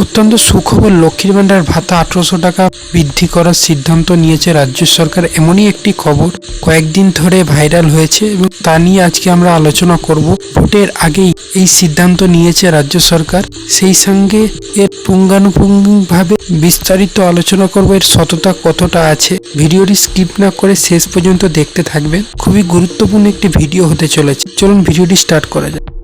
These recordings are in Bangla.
অত্যন্ত সুখবর লক্ষ্মীর ভাণ্ডার ভাতা আঠারোশো টাকা বৃদ্ধি করার সিদ্ধান্ত নিয়েছে রাজ্য সরকার। এমনই একটি খবর কয়েকদিন ধরে ভাইরাল হয়েছে এবং তা নিয়ে আজকে আমরা আলোচনা করব। ভোটের আগেই এই সিদ্ধান্ত নিয়েছে রাজ্য সরকার। সেই সঙ্গে এর পুঙ্খানুপুঙ্খভাবে বিস্তারিত আলোচনা করব এর সততা কতটা আছে। ভিডিওটি স্কিপ না করে শেষ পর্যন্ত দেখতে থাকবেন। খুবই গুরুত্বপূর্ণ একটি ভিডিও হতে চলেছে। চলুন ভিডিওটি স্টার্ট করা যাক।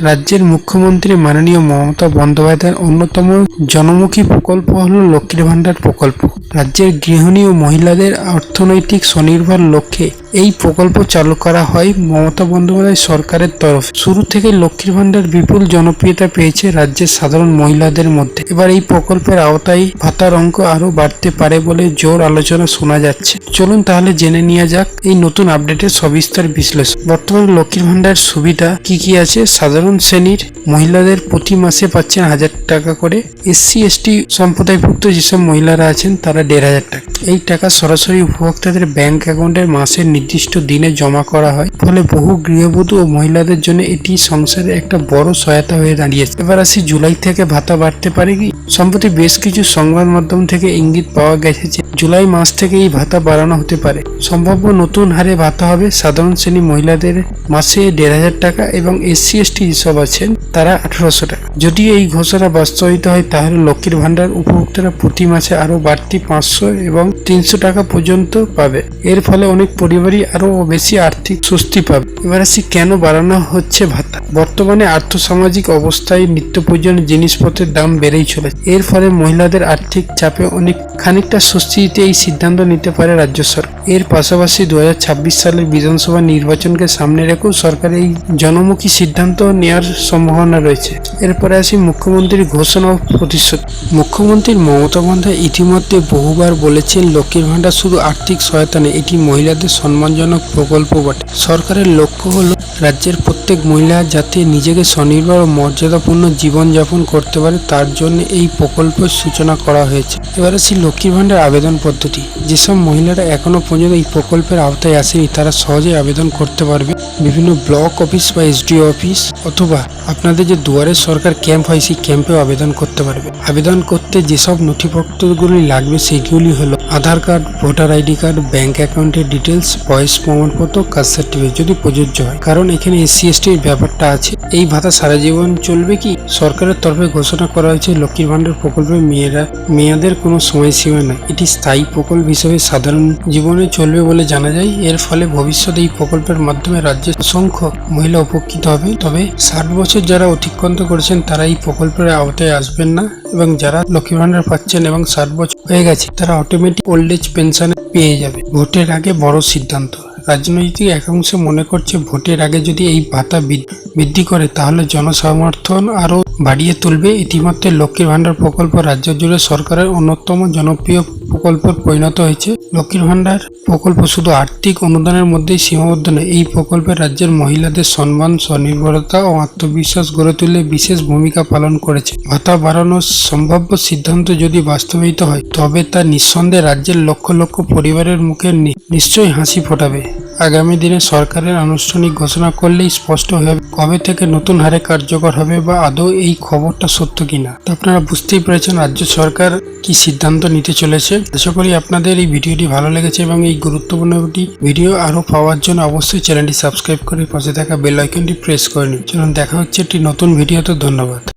রাজ্যের মুখ্যমন্ত্রী মাননীয় মমতা বন্দ্যোপাধ্যায়ের অন্যতম জনমুখী প্রকল্প হল লক্ষ্মীর ভাণ্ডার প্রকল্প। রাজ্যের গৃহিণী ও মহিলাদের অর্থনৈতিক স্বনির্ভর লক্ষ্যে এই প্রকল্প চালু করা হয় মমতা বন্দ্যোপাধ্যায় সরকারের তরফ। শুরু থেকে লক্ষ্মীর ভাণ্ডার বিপুল জনপ্রিয়তা পেয়েছে রাজ্যের সাধারণ মহিলাদের মধ্যে। এবার এই প্রকল্পের আওতায় ভাতার অঙ্ক আরও বাড়তে পারে বলে জোর আলোচনা শোনা যাচ্ছে। চলুন তাহলে জেনে নেওয়া যাক এই নতুন আপডেটের সবিস্তার বিশ্লেষণ। বর্তমানে লক্ষ্মীর ভাণ্ডার সুবিধা কি কি আছে? সাধারণ শ্রেণির মহিলাদের প্রতি মাসে পাচ্ছেন হাজার টাকা করে। এসসি, এসটি সম্প্রদায়ভুক্ত যেসব মহিলারা আছেন তারা দেড় হাজার টাকা। এই টাকা সরাসরি উপভোক্তাদের ব্যাংক অ্যাকাউন্টের মাসের নির্দিষ্ট দিনে জমা করা হয়। ফলে বহু গৃহবধূ ও মহিলাদের জন্য এটি সংসারে একটা বড় সহায়তা হয়ে দাঁড়িয়েছে। এবার আসি জুলাই থেকে ভাতা বাড়তে পারে কি? সম্প্রতি বেশ কিছু সংবাদ মাধ্যম থেকে ইঙ্গিত পাওয়া গেছে যে জুলাই মাস থেকে এই ভাতা বাড়ানো হতে পারে। সম্ভাব্য নতুন হারে ভাতা হবে সাধারণ শ্রেণি মহিলাদের মাসে দেড় হাজার টাকা এবং এসসি এসটি যেসব আছেন, তারা আঠারোশো টাকা। যদি এই ঘোষণা বাস্তবায়িত হয়, তাহলে লক্ষ্মীর ভাণ্ডার উপভোক্তারা প্রতি মাসে আরও বাড়তি পাঁচশো এবং তিনশো টাকা পর্যন্ত পাবে। এর ফলে অনেক পরিবারই আরও বেশি আর্থিক স্বস্তি পাবে। এবার আসি, কেন বাড়ানো হচ্ছে ভাতা? বর্তমানে আর্থসামাজিক অবস্থায় নিত্য প্রয়োজনীয় জিনিসপত্রের দাম বেড়েই চলেছে। এর ফলে মহিলাদের আর্থিক চাপে অনেক খানিকটা স্বস্তি দিতে এই সিদ্ধান্ত নিতে পারে রাজ্য সরকার। এর পাশাপাশি দু সালের বিধানসভা নির্বাচনকে সামনে রেখেও সরকার এই জনমুখী সিদ্ধান্ত নেওয়ার সম্ভাবনা রয়েছে। এরপরে আসি মুখ্যমন্ত্রীর ঘোষণা ও প্রতিশ্রুতি। মুখ্যমন্ত্রী মমতা বন্দ্যোপাধ্যায় ইতিমধ্যে বহুবার বলেছেন, লক্ষ্মীর ভাণ্ডার শুধু আর্থিক সহায়তা নেই এটি মহিলাদের সম্মানজনক প্রকল্প বটে। সরকারের লক্ষ্য হলো রাজ্যের প্রত্যেক মহিলা যাতে নিজেকে স্বনির্ভর ও মর্যাদাপূর্ণ জীবনযাপন করতে পারে, তার জন্য এই প্রকল্পের সূচনা করা হয়েছে। এবার আসি লক্ষ্মীর ভাণ্ডার আবেদন পদ্ধতি। যেসব মহিলারা এখনও পর্যন্ত এই প্রকল্পের আওতায় আসেনি, তারা সহজেই আবেদন করতে পারবে। বিভিন্ন ব্লক অফিস বা এসডিও অফিস অথবা আপনাদের যে দুয়ারে সরকার ক্যাম্প হয়, সেই ক্যাম্পেও আবেদন করতে পারবে। আবেদন করতে যেসব নথিপত্রগুলি লাগবে, সেগুলি হলো Aadhaar card, voter ID card, bank অ্যাকাউন্টের ডিটেলস বয়স প্রমাণপত্র কাস্ট সার্টিফিকেট যদি প্রযোজ্য হয়। কারণ এখানে এসসি এসটির ব্যাপারটা আছে। এই ভাতা সারা জীবন চলবে কি? সরকারের তরফে ঘোষণা করা হয়েছে, লক্ষ্মীর ভাণ্ডার প্রকল্পে মেয়েরা, মেয়াদের কোনো সময়সীমা নেই। এটি স্থায়ী প্রকল্প হিসেবে সাধারণ জীবনে চলবে বলে জানা যায়। এর ফলে ভবিষ্যতে এই প্রকল্পের মাধ্যমে রাজ্যের অসংখ্য মহিলা উপকৃত হবে। তবে ষাট বছর যারা অতিক্রান্ত করেছেন, তারা এই প্রকল্পের আওতায় আসবেন না এবং যারা লক্ষ্মী ভাণ্ডার পাচ্ছেন এবং ষাট বছর হয়ে গেছে, তারা অটোমেটিক ওল্ড এজ পেনশন পেয়ে যাবে। ভোটের আগে বড় সিদ্ধান্ত। রাজনৈতিক একাংশ মনে করছে ভোটের আগে যদি এই ভাতা বৃদ্ধি করে, তাহলে জনসমর্থন আরও বাড়িয়ে তুলবে। ইতিমধ্যে লক্ষ্মীর ভাণ্ডার প্রকল্প রাজ্য জুড়ে সরকারের অন্যতম জনপ্রিয় প্রকল্প পরিণত হয়েছে। লক্ষ্মীর ভাণ্ডার প্রকল্প শুধু আর্থিক অনুদানের মধ্যেই সীমাবদ্ধ নয়, এই প্রকল্পে রাজ্যের মহিলাদের সম্মান, স্বনির্ভরতা ও আত্মবিশ্বাস গড়ে তুলে বিশেষ ভূমিকা পালন করেছে। ভাতা বাড়ানোর সম্ভাব্য সিদ্ধান্ত যদি বাস্তবায়িত হয়, তবে তা নিঃসন্দেহে রাজ্যের লক্ষ লক্ষ পরিবারের মুখে নিশ্চয়ই হাসি ফোটাবে। আগামী দিনে সরকারের আনুষ্ঠানিক ঘোষণা করলেই স্পষ্ট হবে কবে থেকে নতুন হারে কার্যকর হবে বা আদৌ এই খবরটা সত্য কিনা। তো আপনারা বুঝতেই পেরেছেন রাজ্য সরকার কি সিদ্ধান্ত নিতে চলেছে। আশা করি আপনাদের এই ভিডিওটি ভালো লেগেছে এবং এই গুরুত্বপূর্ণ ভিডিও আরও পাওয়ার জন্য অবশ্যই চ্যানেলটি সাবস্ক্রাইব করে পাশে থাকা বেল আইকনটি প্রেস করে নিন। চলুন দেখা হচ্ছে একটি নতুন ভিডিওতে। ধন্যবাদ।